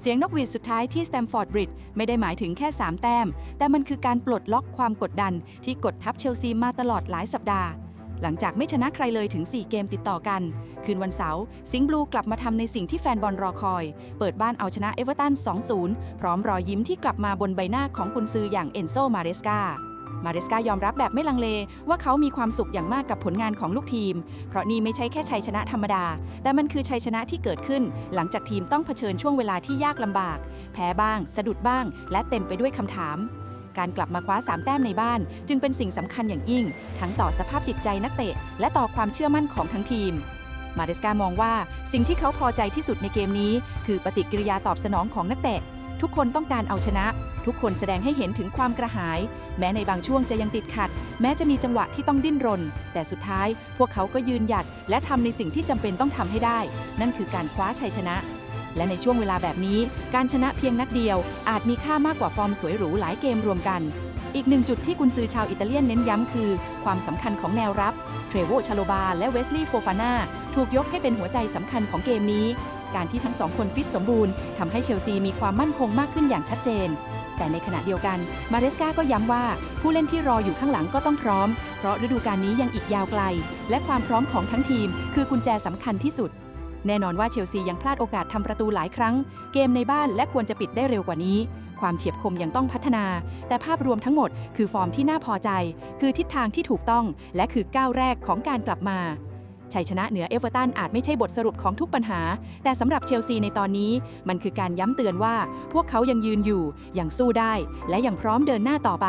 เสียงนกหวีดสุดท้ายที่สแตมฟอร์ดบริดจ์ไม่ได้หมายถึงแค่ 3 แต้ม แต่มันคือการปลดล็อกความกดดันที่กดทับเชลซีมาตลอดหลายสัปดาห์ หลังจากไม่ชนะใครเลยถึง 4 เกมติดต่อกัน คืนวันเสาร์สิงห์บลูกลับมาทำในสิ่งที่แฟนบอลรอคอย เปิดบ้านเอาชนะเอเวอร์ตัน 2-0 พร้อมรอยยิ้มที่กลับมาบนใบหน้าของกุนซืออย่างเอนโซ มาเรสกา มาเรสกายอมรับแบบไม่ลังเลว่าเขามีความสุขอย่างมากกับผลงานของลูกทีม เพราะนี่ไม่ใช่แค่ชัยชนะธรรมดา แต่มันคือชัยชนะที่เกิดขึ้น หลังจากทีมต้องเผชิญช่วงเวลาที่ยากลำบาก แพ้บ้าง สะดุดบ้าง และเต็มไปด้วยคำถาม การกลับมาคว้า 3 แต้มในบ้าน จึงเป็นสิ่งสำคัญอย่างยิ่ง ทั้งต่อสภาพจิตใจนักเตะ และต่อความเชื่อมั่นของทั้งทีมมาเดสกามองว่าสิ่งที่เขาพอใจที่สุดในเกมนี้ คือปฏิกิริยาตอบสนองของนักเตะ ทุกคนต้องการเอาชนะ ทุกคนแสดงให้เห็นถึงความกระหาย แม้ในบางช่วงจะยังติดขัด แม้จะมีจังหวะที่ต้องดิ้นรน แต่สุดท้ายพวกเขาก็ยืนหยัด และทำในสิ่งที่จำเป็นต้องทำให้ได้ นั่นคือการคว้าชัยชนะ และในช่วงเวลาแบบนี้ การชนะเพียงนัดเดียว อาจมีค่ามากกว่าฟอร์มสวยหรูหลายเกมรวมกัน อีกหนึ่งจุดที่กุนซือชาวอิตาเลียนเน้นย้ำคือ ความสำคัญของแนวรับ เทรโวชาโลบา และเวสลีย์โฟฟาน่าถูกยกให้เป็นหัวใจสำคัญของเกมนี้ การที่ทั้งสองคนฟิตสมบูรณ์ทำให้เชลซีมีความมั่นคงมากขึ้นอย่างชัดเจนแต่ในขณะเดียวกัน มาเรสกาก็ย้ำว่า ผู้เล่นที่รออยู่ข้างหลังก็ต้องพร้อม เพราะฤดูกาลนี้ยังอีกยาวไกล และความพร้อมของทั้งทีม คือกุญแจสำคัญที่สุด แน่นอนว่าเชลซียังพลาดโอกาสทำประตูหลายครั้ง เกมในบ้านและควรจะปิดได้เร็วกว่านี้ ความเฉียบคมยังต้องพัฒนา แต่ภาพรวมทั้งหมดคือฟอร์มที่น่าพอใจ คือทิศทางที่ถูกต้อง และคือก้าวแรกของการกลับมาชัยชนะเหนือเอเวอร์ตันอาจไม่ใช่บทสรุปของทุกปัญหา แต่สำหรับเชลซีในตอนนี้ มันคือการย้ำเตือนว่า พวกเขายังยืนอยู่ ยังสู้ได้ และยังพร้อมเดินหน้าต่อไป